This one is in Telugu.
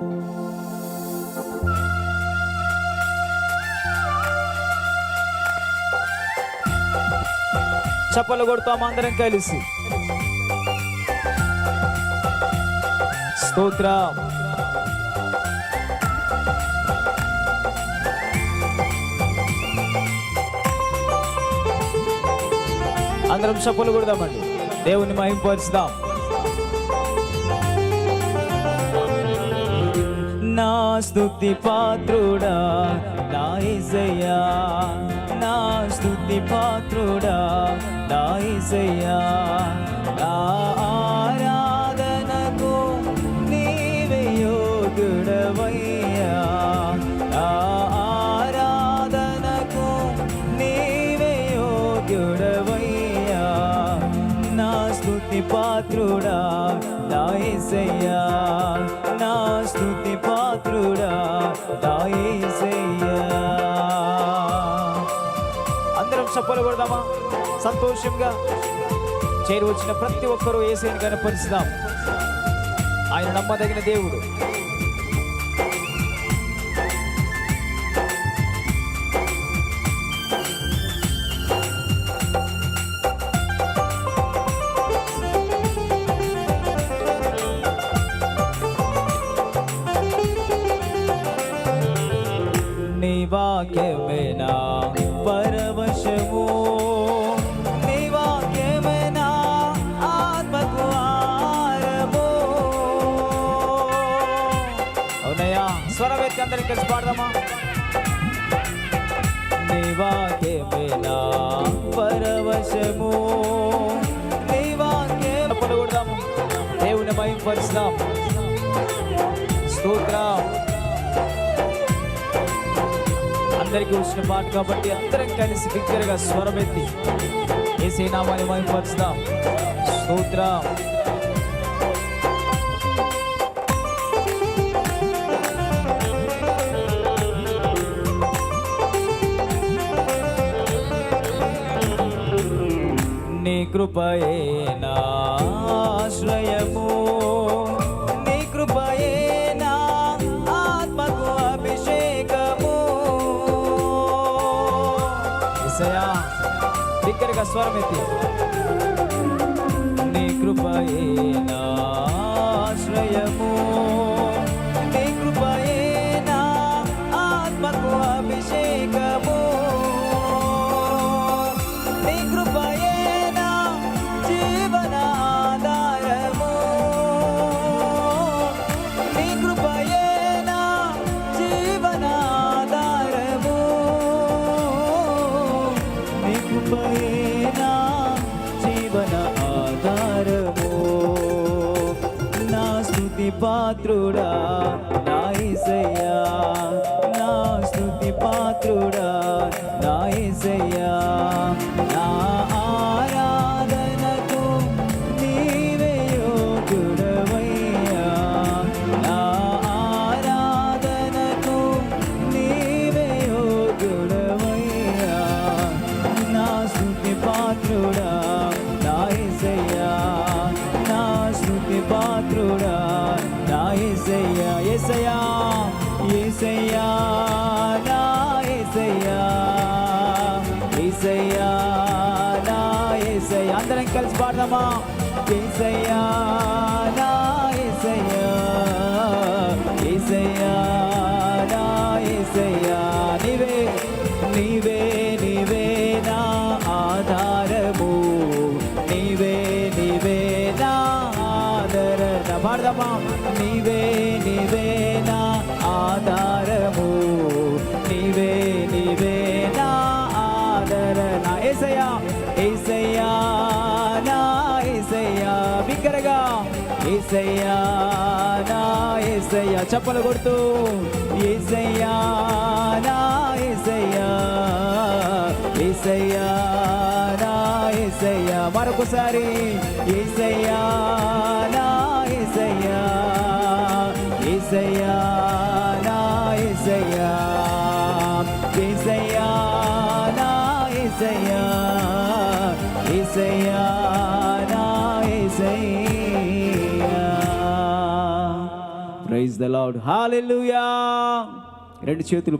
చప్పలు కొడతాం అందరం కలిసి. స్తోత్ర. అందరం చప్పలు కొడదామండి. దేవుని మహింపరుస్తాం స్తుతి పాత్రుడా నా ఇసయ్యా నా స్తుతి పాత్రుడా నా ఇసయ్యా నా ఆరా పాత్రుడా నా నా స్థుతి పాత్రుడా నా అందరం చప్పలు కొడదామా సంతోషంగా చేరువచ్చిన ప్రతి ఒక్కరూ ఏసైని కనపరుస్తాం ఆయన నమ్మదగిన దేవుడు. వాక్యమేనా పరవశము నీ వాక్యమేనా ఆత్మకు ఆరము అవునయ్యా స్వరవేత్తి అందరికి కలిసి పాడదామా నీ వాక్యమేనా పరవశము నీ వాక్యం పలుకుడదాము దేవుని మహిమ పరుస్తాం స్తోత్రం అందరికీ వచ్చిన పాట కాబట్టి అందరం కలిసి బిగ్గరగా స్వరమెత్తి ఏసే నామాన్ని మహిమపరుస్తాం. స్తోత్రం. నీ కృపయే నా ఆశ్రయము. బిగ్గరగా స్వరం ఎత్తి నీ కృపయే నా ఆశ్రయము నీ కృపయే నా ఆత్మకు అభిషేకము నీ కృపయే నా జీవనాధారము పాత్రుడా నాయసయ్యా నా స్థుతి పాత్రుడా నాయసయ్యా ఆధారము. నీవే నీవే నా ఆదరణ. పాడదామా? నీవే నీవే నా ఆధారము. నీవే నీవే నా ఆదరణ. ఏసయ్యా ఏసయ్యా నా ఏసయ్యా. బిగ్గరగా ఏసయ్యా నా ఏసయ్యా. చప్పలు కొడుతూ ఏసయ్యా నా ఏసయ్యా ఏసయ్యా. ఏసయ్యా మరొకసారి. ఏసయ్యా నా ఏసయ్యా. ఏసయ్యా నా ఏసయ్యా. ఏసయ్యా నా ఏసయ్యా. ఏసయ్యా నా Yesayya. Praise the lord hallelujah రెండు చేతులు